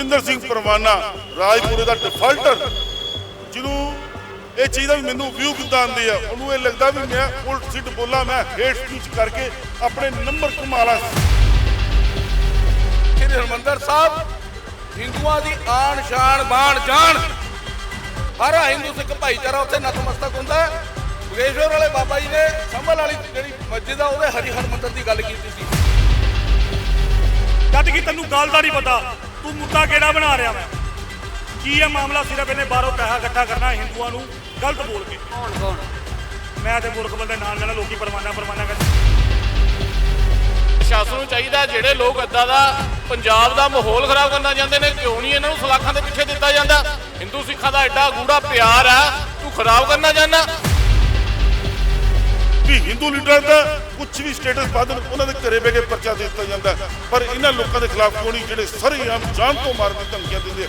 ਬਲਜਿੰਦਰ ਸਿੰਘ ਪਰਵਾਨਾ ਰਾਜਪੁਰੇ ਦਾ ਡਿਫਾਲਟਰ ਜਿਹਨੂੰ ਇਹ ਚਾਹੀਦਾ ਵੀ ਮੈਨੂੰ ਵਿਊ ਕਿੱਦਾਂ ਆਉਂਦੇ ਆ ਉਹਨੂੰ ਇਹ ਲੱਗਦਾ ਵੀ ਮੈਂ ਉਲਟ ਸਿੱਧ ਬੋਲਾਂ ਮੈਂ ਹੇਟ ਸਪੀਚ ਕਰਕੇ ਆਪਣੇ ਨੰਬਰ ਕਮਾ ਲਾਂ। ਸ੍ਰੀ ਹਰਮੰਦਰ ਸਾਹਿਬ ਹਿੰਦੂਆਂ ਦੀ ਆਣ ਸ਼ਾਨ ਬਾਣ ਜਾਣ। ਸਾਰਾ ਹਿੰਦੂ ਸਿੱਖ ਭਾਈਚਾਰਾ ਉੱਥੇ ਨਤਮਸਤਕ ਹੁੰਦਾ ਹੈ। ਬਗੇਸ਼ਵਰ ਵਾਲੇ ਬਾਬਾ ਜੀ ਨੇ ਸੰਭਲ ਵਾਲੀ ਜਿਹੜੀ ਮਸਜਿਦ ਆ ਉਹਦੇ ਹਰੀ ਹਰਮੰਦਰ ਦੀ ਗੱਲ ਕੀਤੀ ਸੀ। ਜਦ ਕਿ ਤੈਨੂੰ ਗੱਲ ਦਾ ਨਹੀਂ ਪਤਾ ਤੂੰ ਮੁੱਦਾ ਕਿਹੜਾ ਬਣਾ ਰਿਹਾ ਮੈਂ? ਕੀ ਇਹ ਮਾਮਲਾ ਸਿਰਫ ਇਹਨੇ ਬਾਹਰੋਂ ਪੈਸਾ ਇਕੱਠਾ ਕਰਨਾ ਹਿੰਦੂਆਂ ਨੂੰ ਗਲਤ ਬੋਲ ਕੇ? ਕੌਣ ਕੌਣ? ਮੈਂ ਤੇ ਮੁਲਕ ਬੰਦੇ ਨਾਲ ਨਾਲ ਲੋਕੀ ਪਰਵਾਨਾ ਪਰਵਾਨਾ ਕਰਦੇ ਪ੍ਰਸ਼ਾਸਨ ਨੂੰ ਚਾਹੀਦਾ ਜਿਹੜੇ ਲੋਕ ਏਦਾਂ ਦਾ ਪੰਜਾਬ ਦਾ ਮਾਹੌਲ ਖਰਾਬ ਕਰਨਾ ਚਾਹੁੰਦੇ ਨੇ ਕਿਉਂ ਨਹੀਂ ਇਹਨਾਂ ਨੂੰ ਸਲਾਖਾਂ ਦੇ ਪਿੱਛੇ ਦਿੱਤਾ ਜਾਂਦਾ? ਹਿੰਦੂ ਸਿੱਖਾਂ ਦਾ ਐਡਾ ਗੂੜਾ ਪਿਆਰ ਆ ਤੂੰ ਖਰਾਬ ਕਰਨਾ ਚਾਹੁੰਦਾ ਵੀ ਹਿੰਦੂ ਲੀਡਰਾਂ ਦਾ ਕੁਝ ਵੀ ਸਟੇਟਸ ਬਾਦਲ ਉਹਨਾਂ ਦੇ ਘਰੇ ਬਹਿ ਕੇ ਪਰਚਾ ਦੇ ਦਿੱਤਾ ਜਾਂਦਾ। ਪਰ ਇਹਨਾਂ ਲੋਕਾਂ ਦੇ ਖਿਲਾਫ ਨਹੀਂ? ਜਿਹੜੇ ਸਰੇਆਮ ਜਾਨ ਤੋਂ ਮਾਰਨ ਦੀ ਧਮਕੀਆਂ ਦਿੰਦੇ ਆ।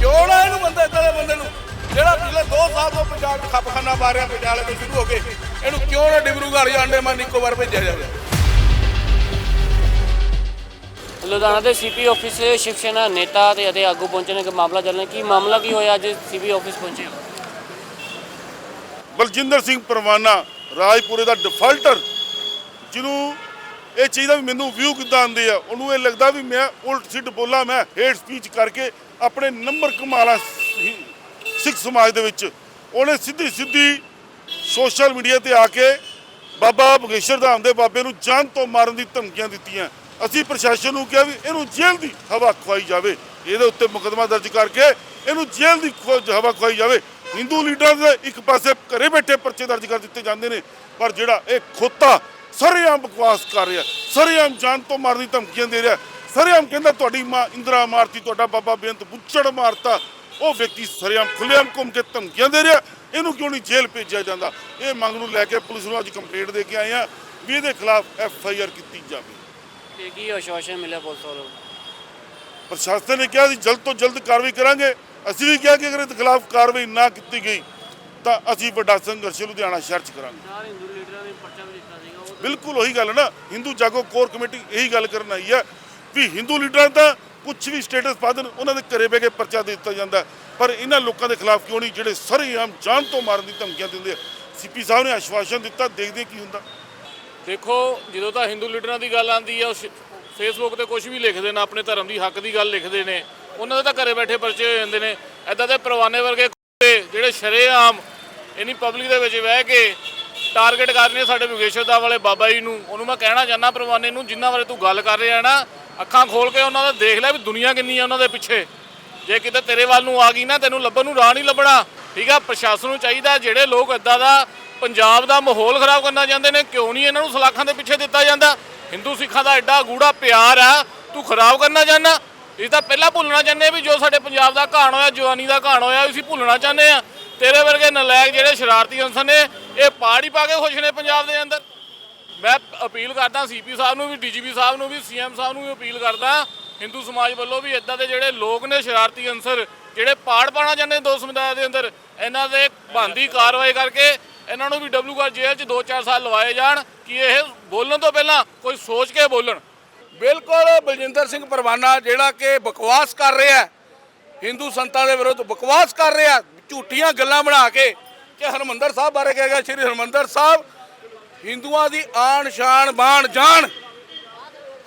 ਕਿਉਂ ਨਾ ਇਹਨੂੰ ਬੰਦੇ ਇਦਾਂ ਦੇ ਬੰਦੇ ਨੂੰ ਜਿਹੜਾ ਪਿਛਲੇ 2 ਸਾਲ ਤੋਂ ਪੰਜਾਬ 'ਚ ਖੱਪਖਾਨਾ ਮਾਰਿਆ ਪਟਿਆਲੇ ਤੋਂ ਸ਼ੁਰੂ ਹੋ ਕੇ ਇਹਨੂੰ ਕਿਉਂ ਨਾ ਡਿਬਰੂਗੜ੍ਹ ਜਾਂ ਅੰਡੇਮਾਨ ਨਿਕੋਬਾਰ ਭੇਜਿਆ ਜਾਵੇ? ਲੁਧਿਆਣਾ ਦੇ ਸੀਪੀ ਆਫਿਸ ਸ਼ਿਵ ਸੈਨਾ ਨੇਤਾ ਤੇ ਅਤੇ ਆਗੂ ਪਹੁੰਚੇ ਨੇ ਕਿ ਮਾਮਲਾ ਚੱਲ ਰਿਹਾ ਕੀ ਮਾਮਲਾ ਕੀ ਹੋਇਆ? ਅੱਜ ਸੀਪੀ ਆਫਿਸ ਪਹੁੰਚੇ ਹੋ। ਬਲਜਿੰਦਰ ਸਿੰਘ ਪਰਵਾਨਾ, ਰਾਜਪੁਰੇ ਦਾ ਡਿਫਾਲਟਰ ਜਿਹਨੂੰ ਇਹ ਚਾਹੀਦਾ ਵੀ ਮੈਨੂੰ ਵਿਊ ਕਿੱਦਾਂ ਆਉਂਦੀ ਆ, ਉਹਨੂੰ ਇਹ ਲੱਗਦਾ ਵੀ ਮੈਂ ਉਲਟ ਸਿੱਧ ਬੋਲਾਂ, ਮੈਂ ਹੇਟ ਸਪੀਚ ਕਰਕੇ ਆਪਣੇ ਨੰਬਰ ਕਮਾ ਲਾਂ ਸਿੱਖ ਸਮਾਜ ਦੇ ਵਿੱਚ। ਉਹਨੇ ਸਿੱਧੀ ਸਿੱਧੀ ਸੋਸ਼ਲ ਮੀਡੀਆ ਤੇ ਆ ਕੇ ਬਾਬਾ ਬਗੇਸ਼ਰ ਧਾਮ ਦੇ ਬਾਬੇ ਨੂੰ ਜਾਨ ਤੋਂ ਮਾਰਨ ਦੀ ਧਮਕੀਆਂ ਦਿੱਤੀਆਂ। ਅਸੀਂ ਪ੍ਰਸ਼ਾਸਨ ਨੂੰ ਕਿਹਾ ਵੀ ਇਹਨੂੰ ਜੇਲ੍ਹ ਦੀ ਹਵਾ ਖਵਾਈ ਜਾਵੇ। ਇਹਦੇ ਉੱਤੇ ਮੁਕੱਦਮਾ ਦਰਜ ਕਰਕੇ ਇਹਨੂੰ ਜੇਲ੍ਹ ਦੀ ਖੁ- ਹਵਾ ਖਵਾਈ ਜਾਵੇ। ਹਿੰਦੂ ਲੀਡਰ ਇੱਕ ਪਾਸੇ ਘਰੇ ਬੈਠੇ ਪਰਚੇ ਦਰਜ ਕਰ ਦਿੱਤੇ ਜਾਂਦੇ ਨੇ, ਪਰ ਜਿਹੜਾ ਇਹ ਖੋਤਾ ਸਰੇਆਮ ਬਕਵਾਸ ਕਰ ਰਿਹਾ, ਸਰੇਆਮ ਜਾਨ ਤੋਂ ਮਾਰਨ ਦੀ ਧਮਕੀਆਂ ਦੇ ਰਿਹਾ, ਸਰੇਆਮ ਕਹਿੰਦਾ ਤੁਹਾਡੀ ਮਾਂ ਇੰਦਰਾ ਮਾਰਤੀ, ਤੁਹਾਡਾ ਬਾਬਾ ਬੇਅੰਤ ਬੁੱਚੜ ਮਾਰਤਾ, ਉਹ ਵਿਅਕਤੀ ਸਰੇਆਮ ਖੁੱਲੇਆਮ ਘੁੰਮ ਕੇ ਧਮਕੀਆਂ ਦੇ ਰਿਹਾ, ਇਹਨੂੰ ਕਿਉਂ ਨਹੀਂ ਜੇਲ੍ਹ ਭੇਜਿਆ ਜਾਂਦਾ? ਇਹ ਮੰਗ ਨੂੰ ਲੈ ਕੇ ਪੁਲਿਸ ਨੂੰ ਅੱਜ ਕੰਪਲੇਂਟ ਦੇ ਕੇ ਆਏ ਆ ਵੀ ਇਹਦੇ ਖਿਲਾਫ ਐਫ ਆਈ ਆਰ ਕੀਤੀ ਜਾਵੇ। ਕੀ ਆਸ਼ਵਾਸਨ ਮਿਲਿਆ ਪੁਲਿਸ ਵੱਲੋਂ? ਪ੍ਰਸ਼ਾਸਨ ਨੇ ਕਿਹਾ ਸੀ ਜਲਦ ਤੋਂ ਜਲਦ ਕਾਰਵਾਈ ਕਰਾਂਗੇ। ਅਸੀਂ ਵੀ ਕਿਹਾ ਕਿ ਅਗਰ ਇਹਦੇ ਖਿਲਾਫ ਕਾਰਵਾਈ ਨਾ ਕੀਤੀ ਗਈ ਤਾਂ ਅਸੀਂ ਵੱਡਾ ਸੰਘਰਸ਼ ਲੁਧਿਆਣਾ ਸ਼ਹਿਰ 'ਚ ਕਰਾਂਗੇ। ਚਾਰ ਹਿੰਦੂ ਲੀਡਰਾਂ ਨੇ ਪਰਚਾ ਵੀ ਦਿੱਤਾ ਸੀਗਾ ਉਹ ਬਿਲਕੁਲ ਉਹੀ ਗੱਲ ਹੈ ਨਾ ਹਿੰਦੂ ਜਾਗੋ ਕੋਰ ਕਮੇਟੀ ਇਹੀ ਗੱਲ ਕਰਨ ਆਈ ਹੈ ਵੀ ਹਿੰਦੂ ਲੀਡਰਾਂ ਦਾ ਕੁਝ ਵੀ ਸਟੇਟਸ ਬਾਦਲ ਉਹਨਾਂ ਦੇ ਘਰੇ ਬਹਿ ਕੇ ਪਰਚਾ ਦੇ ਦਿੱਤਾ ਜਾਂਦਾ। ਹੈ। ਪਰ ਇਹਨਾਂ ਲੋਕਾਂ ਦੇ ਖਿਲਾਫ ਕਿਉਂ ਨਹੀਂ ਜਿਹੜੇ ਸਰੇਆਮ ਜਾਨ ਤੋਂ ਮਾਰਨ ਦੀ ਧਮਕੀਆਂ ਦਿੰਦੇ ਸੀਪੀ ਸਾਹਿਬ ਨੇ ਆਸ਼ਵਾਸਨ ਦਿੱਤਾ ਦੇਖਦੇ ਕੀ ਹੁੰਦਾ। ਦੇਖੋ ਜਦੋਂ ਤਾਂ ਹਿੰਦੂ ਲੀਡਰਾਂ ਦੀ ਗੱਲ ਆਉਂਦੀ ਆ ਫੇਸਬੁੱਕ ਤੇ ਕੁਝ ਵੀ ਲਿਖਦੇ ਨੇ, ਆਪਣੇ ਧਰਮ ਦੀ ਹੱਕ ਦੀ ਗੱਲ ਲਿਖਦੇ ਨੇ, ਉਹਨਾਂ ਦੇ ਤਾਂ ਘਰੇ ਬੈਠੇ ਪਰਚੇ ਹੋ ਜਾਂਦੇ ਨੇ। ਐਦਾਂ ਦੇ ਪਰਵਾਨੇ ਵਰਗੇ ਜਿਹੜੇ ਸ਼ਰੇਆਮ ਇਨੀ ਪਬਲਿਕ ਦੇ ਵਿੱਚ ਬਹਿ ਕੇ ਟਾਰਗੇਟ ਕਰ ਰਹੇ ਸਾਡੇ ਵਿਗੇਸ਼ਰ ਦਾ ਵਾਲੇ ਬਾਬਾ ਜੀ ਨੂੰ। ਉਹਨੂੰ ਮੈਂ ਕਹਿਣਾ ਚਾਹੁੰਦਾ ਪਰਵਾਨੇ ਨੂੰ, ਜਿੰਨਾ ਬਾਰੇ ਤੂੰ ਗੱਲ ਕਰ ਰਿਹਾ ਨਾ, ਅੱਖਾਂ ਖੋਲ ਕੇ ਉਹਨਾਂ ਦਾ ਦੇਖ ਲੈ ਵੀ ਦੁਨੀਆ ਕਿੰਨੀ ਆ ਉਹਨਾਂ ਦੇ ਪਿੱਛੇ। ਜੇ ਕਿਤੇ ਤੇਰੇ ਵੱਲ ਨੂੰ ਆ ਗਈ ਨਾ, ਤੈਨੂੰ ਲੱਭਣ ਨੂੰ ਰਾਹ ਨਹੀਂ ਲੱਭਣਾ। ਠੀਕ ਆ, ਪ੍ਰਸ਼ਾਸਨ ਨੂੰ ਚਾਹੀਦਾ ਜਿਹੜੇ ਲੋਕ ਇਦਾਂ ਦਾ ਪੰਜਾਬ ਦਾ ਮਾਹੌਲ ਖਰਾਬ ਕਰਨਾ ਚਾਹੁੰਦੇ ਨੇ, ਕਿਉਂ ਨਹੀਂ ਇਹਨਾਂ ਨੂੰ ਸਲਾਖਾਂ ਦੇ ਪਿੱਛੇ ਦਿੱਤਾ ਜਾਂਦਾ? ਹਿੰਦੂ ਸਿੱਖਾਂ ਦਾ ਐਡਾ ਗੂੜਾ ਪਿਆਰ ਆ, ਤੂੰ ਖਰਾਬ ਕਰਨਾ ਚਾਹੁੰਦਾ ਇਹ ਤਾਂ ਪਹਿਲਾਂ ਭੁੱਲਣਾ ਚਾਹੁੰਦੇ ਵੀ ਜੋ ਸਾਡੇ ਪੰਜਾਬ ਦਾ ਘਾਣ ਹੋਇਆ, ਜਵਾਨੀ ਦਾ ਘਾਣ ਹੋਇਆ, ਅਸੀਂ ਭੁੱਲਣਾ ਚਾਹੁੰਦੇ ਆ। ਤੇਰੇ ਵਰਗੇ ਨਲਾਇਕ ਜਿਹੜੇ ਸ਼ਰਾਰਤੀ ਅੰਸਰ ਨੇ, ਇਹ ਪਾੜੀ ਪਾ ਕੇ ਖੁਸ਼ ਨੇ ਪੰਜਾਬ ਦੇ ਅੰਦਰ। ਮੈਂ ਅਪੀਲ ਕਰਦਾ ਸੀਪੀ ਸਾਹਿਬ ਨੂੰ ਵੀ, ਡੀਜੀਪੀ ਸਾਹਿਬ ਨੂੰ ਵੀ, ਸੀਐਮ ਸਾਹਿਬ ਨੂੰ ਵੀ ਅਪੀਲ ਕਰਦਾ, ਹਿੰਦੂ ਸਮਾਜ ਵੱਲੋਂ ਵੀ ਇਦਾਂ ਦੇ ਜਿਹੜੇ ਲੋਕ ਨੇ ਸ਼ਰਾਰਤੀ ਅੰਸਰ, ਜਿਹੜੇ ਪਾੜ ਪਾਣਾ ਚਾਹੁੰਦੇ ਨੇ ਦੋ ਸਮੁਦਾਇ ਦੇ ਅੰਦਰ, ਇਹਨਾਂ ਦੇ ਬੰਦੀ ਕਾਰਵਾਈ ਕਰਕੇ ਇਹਨਾਂ ਨੂੰ ਵੀ ਡਬਲਯੂਆਰ ਜੇਲ੍ਹ 'ਚ 2-4 ਸਾਲ ਲਵਾਏ ਜਾਣ ਕਿ ਇਹ ਬੋਲਣ ਤੋਂ ਪਹਿਲਾਂ ਕੋਈ ਸੋਚ ਕੇ ਬੋਲਣ। ਬਿਲਕੁਲ ਬਲਜਿੰਦਰ ਸਿੰਘ ਪਰਵਾਨਾ ਜਿਹੜਾ ਕਿ ਬਕਵਾਸ ਕਰ ਰਿਹਾ ਹਿੰਦੂ ਸੰਤਾਂ ਦੇ ਵਿਰੁੱਧ ਬਕਵਾਸ ਕਰ ਰਿਹਾ ਝੂਠੀਆਂ ਗੱਲਾਂ ਬਣਾ ਕੇ ਕਿ ਹਰਮੰਦਰ ਸਾਹਿਬ ਬਾਰੇ ਕਹੇਗਾ ਸ਼੍ਰੀ ਹਰਮੰਦਰ ਸਾਹਿਬ ਹਿੰਦੂਆਂ ਦੀ ਆਣ ਸ਼ਾਨ ਬਾਣ ਜਾਣ।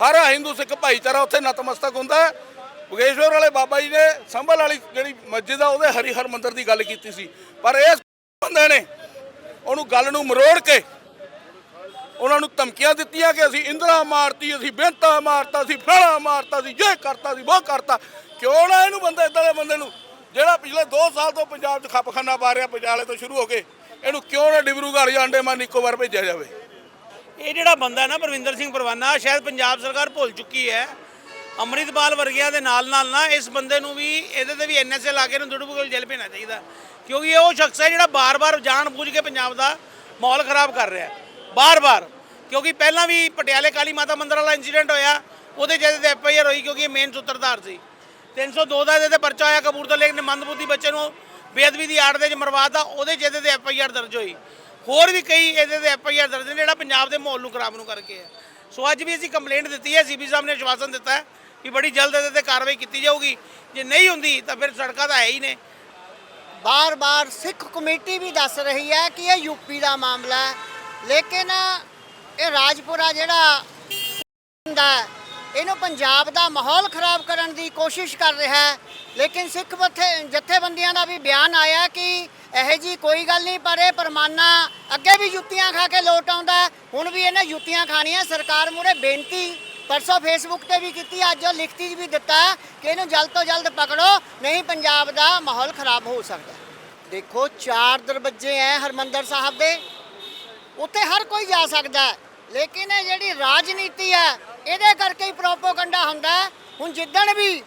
ਹਰ ਹਿੰਦੂ ਸਿੱਖ ਭਾਈਚਾਰਾ ਉੱਥੇ ਨਤਮਸਤਕ ਹੁੰਦਾ ਹੈ। ਬਗੇਸ਼ਵਰ ਵਾਲੇ ਬਾਬਾ ਜੀ ਨੇ ਸੰਭਲ ਵਾਲੀ ਜਿਹੜੀ ਮਸਜਿਦ ਆ, ਉਹਦੇ ਹਰੀ ਹਰਮੰਦਰ ਦੀ ਗੱਲ ਕੀਤੀ ਸੀ। ਪਰ ਇਸ ਬੰਦੇ ਨੇ ਉਹਨੂੰ ਗੱਲ ਨੂੰ ਮਰੋੜ ਕੇ ਉਹਨਾਂ ਨੂੰ ਧਮਕੀਆਂ ਦਿੱਤੀਆਂ ਕਿ ਅਸੀਂ ਇੰਦਰਾ ਮਾਰਤੀ, ਅਸੀਂ ਬੇਂਤਾ ਮਾਰਤਾ, ਅਸੀਂ ਫਲਾਣਾ ਮਾਰਤਾ ਸੀ ਇਹ ਕਰਤਾ ਸੀ ਉਹ ਕਰਤਾ। ਕਿਉਂ ਨਾ ਇਹਨੂੰ ਬੰਦੇ ਇਦਾਂ ਦੇ ਬੰਦੇ ਨੂੰ, ਜਿਹੜਾ ਪਿਛਲੇ 2 ਸਾਲ ਤੋਂ ਪੰਜਾਬ 'ਚ ਖੱਪਖਾਨਾ ਪਾ ਰਿਹਾ, ਪਟਿਆਲੇ ਤੋਂ ਸ਼ੁਰੂ ਹੋ ਕੇ, ਇਹਨੂੰ ਕਿਉਂ ਨਾ ਡਿਬਰੂਗੜ੍ਹ ਜਾਂ ਅੰਡੇਮਾਨ ਨਿਕੋਬਾਰ ਭੇਜਿਆ ਜਾਵੇ? ਇਹ ਜਿਹੜਾ ਬੰਦਾ ਨਾ ਪਰਵਿੰਦਰ ਸਿੰਘ ਪਰਵਾਨਾ, ਸ਼ਾਇਦ ਪੰਜਾਬ ਸਰਕਾਰ ਭੁੱਲ ਚੁੱਕੀ ਹੈ। ਅੰਮ੍ਰਿਤਪਾਲ ਵਰਗਿਆਂ ਦੇ ਨਾਲ ਨਾਲ ਨਾ ਇਸ ਬੰਦੇ ਨੂੰ ਵੀ ਇਹਦੇ ਤੇ ਵੀ ਐਨਐਸਏ ਲਾ ਕੇ ਇਹਨੂੰ ਦੁੜਬਗਲ ਜੇਲ੍ਹ ਭੇਜਣਾ ਚਾਹੀਦਾ। ਕਿਉਂਕਿ ਇਹ ਉਹ ਸ਼ਖਸ ਹੈ ਜਿਹੜਾ ਬਾਰ-ਬਾਰ ਜਾਣ ਬੁੱਝ ਕੇ ਪੰਜਾਬ ਦਾ ਮਾਹੌਲ ਖਰਾਬ ਕਰ ਰਿਹਾ ਹੈ। ਬਾਰ-ਬਾਰ। ਕਿਉਂਕਿ ਪਹਿਲਾਂ ਵੀ ਪਟਿਆਲੇ ਕਾਲੀ ਮਾਤਾ ਮੰਦਿਰ ਵਾਲਾ ਇੰਸੀਡੈਂਟ ਹੋਇਆ, ਉਹਦੇ ਜਿਹਦੇ ਤੇ ਐਫਆਈਆਰ ਹੋਈ ਕਿਉਂਕਿ ਇਹ ਮੇਨ ਸੂਤਰਧਾਰ ਸੀ। 302 ਦਾ ਇਹਦੇ ਤੇ ਪਰਚਾ ਹੋਇਆ ਕਪੂਰਥਲੇ ਇੱਕ ਨੇ ਮੰਦਬੁੱਧੀ ਬੱਚੇ ਨੂੰ ਬੇਅਦਬੀ ਦੀ ਆੜ ਦੇ ਚ ਮਰਵਾਤਾ, ਉਹਦੇ ਜਿਹਦੇ ਤੇ ਐਫਆਈਆਰ ਦਰਜ ਹੋਈ। ਹੋਰ ਵੀ ਕਈ ਇਹਦੇ ਤੇ ਐਫਆਈਆਰ ਦਰਜ ਨੇ ਜਿਹੜਾ ਪੰਜਾਬ ਦੇ ਮਾਹੌਲ ਨੂੰ ਖਰਾਬ ਨੂੰ ਕਰਕੇ ਹੈ। ਸੋ ਅੱਜ ਵੀ ਅਸੀਂ ਕੰਪਲੇਂਟ ਦਿੱਤੀ ਹੈ ਸੀਬੀ ਸਾਹਿਬ ਨੇ ਆਸ਼ਵਾਸਨ ਦਿੱਤਾ ਹੈ। ਕਿ ਬੜੀ ਜਲਦ ਇਹਦੇ ਤੇ ਕਾਰਵਾਈ ਕੀਤੀ ਜਾਊਗੀ। ਜੇ ਨਹੀਂ ਹੁੰਦੀ, ਤਾਂ ਫਿਰ ਸੜਕਾਂ ਤਾਂ ਹੈ ਹੀ ਨੇ। ਬਾਰ-ਬਾਰ ਸਿੱਖ ਕਮੇਟੀ ਵੀ ਦੱਸ ਰਹੀ ਹੈ ਕਿ ਇਹ ਯੂਪੀ ਦਾ ਮਾਮਲਾ ਹੈ। ਲੇਕਿਨ ਇਹ ਰਾਜਪੁਰਾ ਜਿਹੜਾ ਹੁੰਦਾ ਇਹਨੂੰ ਪੰਜਾਬ ਦਾ ਮਾਹੌਲ ਖਰਾਬ ਕਰਨ ਦੀ ਕੋਸ਼ਿਸ਼ ਕਰ ਰਿਹਾ ਹੈ। ਲੇਕਿਨ ਸਿੱਖ ਜਥੇਬੰਦੀਆਂ ਦਾ ਵੀ ਬਿਆਨ ਆਇਆ ਕਿ ਇਹੋ ਜੀ ਕੋਈ ਗੱਲ ਨਹੀਂ, ਪਰ ਇਹ ਪਰਮਾਨਾ ਅੱਗੇ ਵੀ ਜੁੱਤੀਆਂ ਖਾ ਕੇ ਲੋਟ ਆਉਂਦਾ ਹੁਣ ਵੀ ਇਹਨੇ ਜੁੱਤੀਆਂ ਖਾਣੀਆਂ, ਸਰਕਾਰ ਮੂਹਰੇ ਬੇਨਤੀ ਪਰਸੋਂ ਫੇਸਬੁੱਕ ਤੇ ਵੀ ਕੀਤੀ, ਅੱਜ ਉਹ ਲਿਖਤੀ ਵੀ ਦਿੱਤਾ ਕਿ ਇਹਨੂੰ ਜਲਦ ਤੋਂ ਜਲਦ ਪਕੜੋ, ਨਹੀਂ ਪੰਜਾਬ ਦਾ ਮਾਹੌਲ ਖਰਾਬ ਹੋ ਸਕਦਾ। ਦੇਖੋ, ਚਾਰ ਦਰਵਾਜ਼ੇ ਐ ਹਰਮੰਦਰ ਸਾਹਿਬ ਦੇ, ਉੱਥੇ ਹਰ ਕੋਈ ਜਾ ਸਕਦਾ, ਲੇਕਿਨ ਇਹ ਜਿਹੜੀ ਰਾਜਨੀਤੀ ਹੈ ਇਹਦੇ ਕਰਕੇ ਹੀ ਪ੍ਰੋਪੋਗੰਡਾ ਹੁੰਦਾ। ਹੁਣ ਜਿੱਦਣ ਵੀ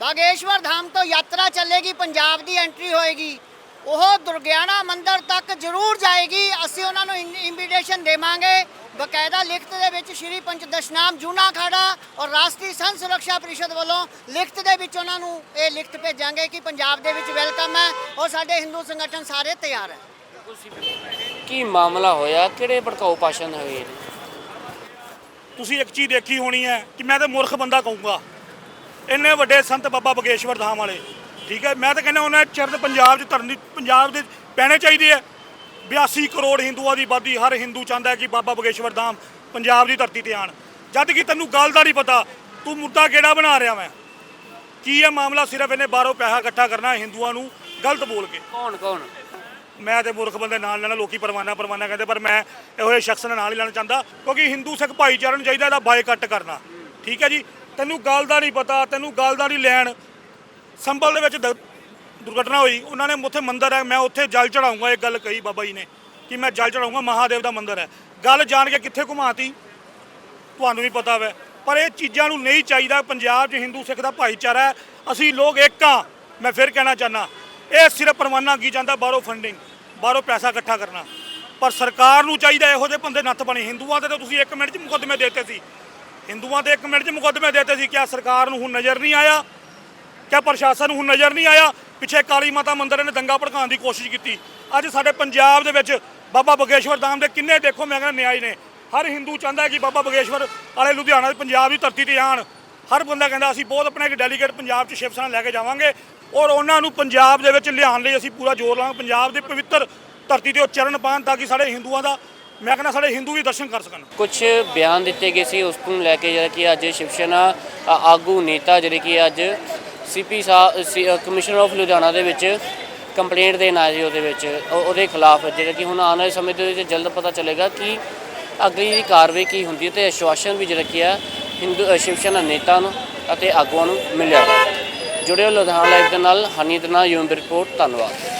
ਬਾਗੇਸ਼ਵਰ ਧਾਮ ਤੋਂ ਯਾਤਰਾ ਚੱਲੇਗੀ, ਪੰਜਾਬ ਦੀ ਐਂਟਰੀ ਹੋਏਗੀ ਉਹ ਦੁਰਗਿਆਣਾ ਮੰਦਿਰ ਤੱਕ ਜ਼ਰੂਰ ਜਾਏਗੀ। ਅਸੀਂ ਉਹਨਾਂ ਨੂੰ ਇਨਵੀਟੇਸ਼ਨ ਦੇਵਾਂਗੇ। ਬਕਾਇਦਾ ਲਿਖਤ ਦੇ ਵਿੱਚ ਸ਼੍ਰੀ ਪੰਚਦਸ਼ਨਾਮ ਜੂਨਾ ਖਾੜਾ ਔਰ ਰਾਸ਼ਟਰੀ ਸੰਘ ਸੁਰੱਖਿਆ ਪ੍ਰੀਸ਼ਦ ਵੱਲੋਂ ਲਿਖਤ ਦੇ ਵਿੱਚ ਉਹਨਾਂ ਨੂੰ ਇਹ ਲਿਖਤ ਭੇਜਾਂਗੇ ਕਿ ਪੰਜਾਬ ਦੇ ਵਿੱਚ ਵੈਲਕਮ ਹੈ ਔਰ ਸਾਡੇ ਹਿੰਦੂ ਸੰਗਠਨ ਸਾਰੇ ਤਿਆਰ ਹੈ। ਕੀ ਮਾਮਲਾ ਹੋਇਆ? ਕਿਹੜੇ ਭੜਕਾਊ ਭਾਸ਼ਣ ਹੋਏ ਨੇ? ਤੁਸੀਂ ਇੱਕ ਚੀਜ਼ ਦੇਖੀ ਹੋਣੀ ਹੈ ਕਿ ਮੈਂ ਤਾਂ ਮੂਰਖ ਬੰਦਾ ਕਹੂੰਗਾ। ਇੰਨੇ ਵੱਡੇ ਸੰਤ ਬਾਬਾ ਬਗੇਸ਼ਵਰ ਧਾਮ ਵਾਲੇ। ਠੀਕ ਹੈ ਮੈਂ ਤਾਂ ਕਹਿੰਦਾ ਉਹਨਾਂ ਦੇ ਚਰਨ ਪੰਜਾਬ 'ਚ ਧਰਨੀ ਪੰਜਾਬ ਦੇ ਪੈਣੇ ਚਾਹੀਦੇ ਆ। 82 ਕਰੋੜ ਹਿੰਦੂਆਂ ਦੀ ਆਬਾਦੀ ਹਰ ਹਿੰਦੂ ਚਾਹੁੰਦਾ ਕਿ ਬਾਬਾ ਬਗੇਸ਼ਵਰ ਧਾਮ ਪੰਜਾਬ ਦੀ ਧਰਤੀ ਤੇ ਆਣ ਜਦ ਕਿ ਤੈਨੂੰ ਗੱਲ ਦਾ ਨਹੀਂ ਪਤਾ ਤੂੰ ਮੁੱਦਾ ਕਿਹੜਾ ਬਣਾ ਰਿਹਾ ਮੈਂ ਕੀ ਇਹ ਮਾਮਲਾ ਸਿਰਫ ਇਹਨੇ ਬਾਹਰੋਂ ਪੈਸਾ ਇਕੱਠਾ ਕਰਨਾ ਹਿੰਦੂਆਂ ਨੂੰ ਗਲਤ ਬੋਲ ਕੇ? ਕੌਣ ਕੌਣ? ਮੈਂ ਤੇ ਮੂਰਖ ਬੰਦੇ ਨਾਲ ਲੈਣਾ ਲੋਕੀ ਪਰਵਾਨਾ ਪਰਵਾਨਾ ਕਹਿੰਦੇ ਪਰ ਮੈਂ ਇਹੋ ਜਿਹੇ ਸ਼ਖਸ ਨਾਲ ਨਾਲ ਹੀ ਲੈਣਾ ਚਾਹੁੰਦਾ ਕਿਉਂਕਿ ਹਿੰਦੂ ਸਿੱਖ ਭਾਈਚਾਰੇ ਨੂੰ ਚਾਹੀਦਾ ਇਹਦਾ ਬਾਈਕਾਟ ਕਰਨਾ। ਠੀਕ ਹੈ ਜੀ ਤੈਨੂੰ ਗੱਲ ਦਾ ਨਹੀਂ ਪਤਾ ਤੈਨੂੰ ਗੱਲ ਦਾ ਨਹੀਂ ਲੈਣ ਸੰਭਲ ਦੇ ਵਿੱਚ ਦ- ਦੁਰਘਟਨਾ ਹੋਈ। ਉਹਨਾਂ ਨੇ ਉੱਥੇ ਮੰਦਿਰ ਹੈ। ਮੈਂ ਉੱਥੇ ਜਲ ਚੜਾਉਂਗਾ। ਇਹ ਗੱਲ ਕਹੀ ਬਾਬਾ ਜੀ ਨੇ ਕਿ ਮੈਂ ਜਲ ਚੜਾਉਂਗਾ। ਮਹਾਦੇਵ ਦਾ ਮੰਦਿਰ ਹੈ। ਗੱਲ ਜਾਣ ਕੇ ਕਿੱਥੇ ਘੁਮਾਤੀ? ਤੁਹਾਨੂੰ ਵੀ ਪਤਾ ਵੈ। ਪਰ ਇਹ ਚੀਜ਼ਾਂ ਨੂੰ ਨਹੀਂ ਚਾਹੀਦਾ। ਪੰਜਾਬ 'ਚ ਹਿੰਦੂ, ਸਿੱਖ ਦਾ ਭਾਈਚਾਰਾ ਹੈ। ਅਸੀਂ ਲੋਕ ਇੱਕ ਹਾਂ। ਮੈਂ ਫਿਰ ਕਹਿਣਾ ਚਾਹਨਾ ਇਹ ਸਿਰਫ ਪਰਵਾਨਾ ਕੀ ਜਾਂਦਾ? ਬਾਹਰੋਂ ਫੰਡਿੰਗ ਬਾਹਰੋਂ ਪੈਸਾ ਇਕੱਠਾ ਕਰਨਾ। ਪਰ ਸਰਕਾਰ ਨੂੰ ਚਾਹੀਦਾ ਇਹੋ ਜਿਹੇ ਬੰਦੇ ਨੱਥ ਬਣੇ। ਹਿੰਦੂਆਂ ਦੇ ਤਾਂ ਤੁਸੀਂ 1 ਮਿੰਟ 'ਚ ਮੁਕੱਦਮੇ ਦੇਤੇ ਸੀ। ਹਿੰਦੂਆਂ ਦੇ 1 ਮਿੰਟ 'ਚ ਮੁਕੱਦਮੇ ਦੇਤੇ ਸੀ ਕਿਆ ਸਰਕਾਰ ਨੂੰ ਹੁਣ ਨਜ਼ਰ ਨਹੀਂ ਆਇਆ। ਕਿਆ ਪ੍ਰਸ਼ਾਸਨ ਨੂੰ ਹੁਣ ਨਜ਼ਰ ਨਹੀਂ ਆਇਆ? ਪਿੱਛੇ ਕਾਲੀ ਮਾਤਾ ਮੰਦਿਰ ਨੇ ਦੰਗਾ ਭੜਕਾਉਣ ਦੀ ਕੋਸ਼ਿਸ਼ ਕੀਤੀ। ਅੱਜ ਸਾਡੇ ਪੰਜਾਬ ਦੇ ਵਿੱਚ ਬਾਬਾ ਬਗੇਸ਼ਵਰ ਧਾਮ ਦੇ ਕਿੰਨੇ ਦੇਖੋ ਮੈਂ ਕਹਿੰਦਾ ਨਿਆਈ ਨੇ। ਹਰ ਹਿੰਦੂ ਚਾਹੁੰਦਾ ਹੈ ਕਿ ਬਾਬਾ ਬਗੇਸ਼ਵਰ ਵਾਲੇ ਲੁਧਿਆਣਾ ਦੇ ਪੰਜਾਬ ਦੀ ਧਰਤੀ ਤੇ ਆਣ। ਹਰ ਬੰਦਾ ਕਹਿੰਦਾ ਅਸੀਂ ਬਹੁਤ ਆਪਣੇ ਇੱਕ ਡੈਲੀਗੇਟ ਪੰਜਾਬ 'ਚ ਸ਼ਿਵ ਸੈਨਾ ਲੈ ਕੇ ਜਾਵਾਂਗੇ ਔਰ ਉਹਨਾਂ ਨੂੰ ਪੰਜਾਬ ਦੇ ਵਿੱਚ ਲਿਆਉਣ ਲਈ ਅਸੀਂ ਪੂਰਾ ਜ਼ੋਰ ਲਾਵਾਂਗੇ ਪੰਜਾਬ ਦੀ ਪਵਿੱਤਰ ਧਰਤੀ ਤੇ ਉਹ ਚਰਨ ਪਾਉਣ ਤਾਂ ਕਿ ਸਾਡੇ ਹਿੰਦੂਆਂ ਦਾ ਮੈਂ ਕਹਿੰਦਾ ਸਾਡੇ ਹਿੰਦੂ ਵੀ ਦਰਸ਼ਨ ਕਰ ਸਕਣ। ਕੁਝ ਬਿਆਨ ਦਿੱਤੇ ਗਏ ਸੀ ਉਸ ਨੂੰ ਲੈ ਕੇ ਜਿਹੜਾ ਕਿ ਅੱਜ ਸ਼ਿਵ ਸੈਨਾ ਆਗੂ ਨੇਤਾ ਜਿਹੜੇ ਕਿ ਅੱਜ ਸੀਪੀ ਸਾਹਿਬ ਕਮਿਸ਼ਨਰ ਆਫ ਲੁਧਿਆਣਾ ਦੇ ਵਿੱਚ ਕੰਪਲੇਂਟ ਦੇਣ ਆਏ ਸੀ ਉਹਦੇ ਵਿੱਚ ਉਹਦੇ ਖਿਲਾਫ ਜਿਹੜਾ ਕਿ ਹੁਣ ਆਉਣ ਵਾਲੇ ਸਮੇਂ ਦੇ ਵਿੱਚ ਜਲਦ ਪਤਾ ਚੱਲੇਗਾ ਕਿ ਅਗਲੀ ਕਾਰਵਾਈ ਕੀ ਹੁੰਦੀ ਹੈ ਤੇ ਆਸ਼ਵਾਸਨ ਵੀ ਜਿਹੜਾ ਕੀ ਹੈ, ਹਿੰਦੂ ਸ਼ਿਵ ਸੈਨਾ ਨੇਤਾ ਨੂੰ ਅਤੇ ਆਗੂਆਂ ਨੂੰ ਮਿਲਿਆ ਜੁੜਿਓ ਲੁਧਿਆਣਾ ਲਾਈਵ ਦੇ ਨਾਲ, ਹਨੀ ਦੇ ਨਾਲ ਯੂਮ ਰਿਪੋਰਟ, ਧੰਨਵਾਦ।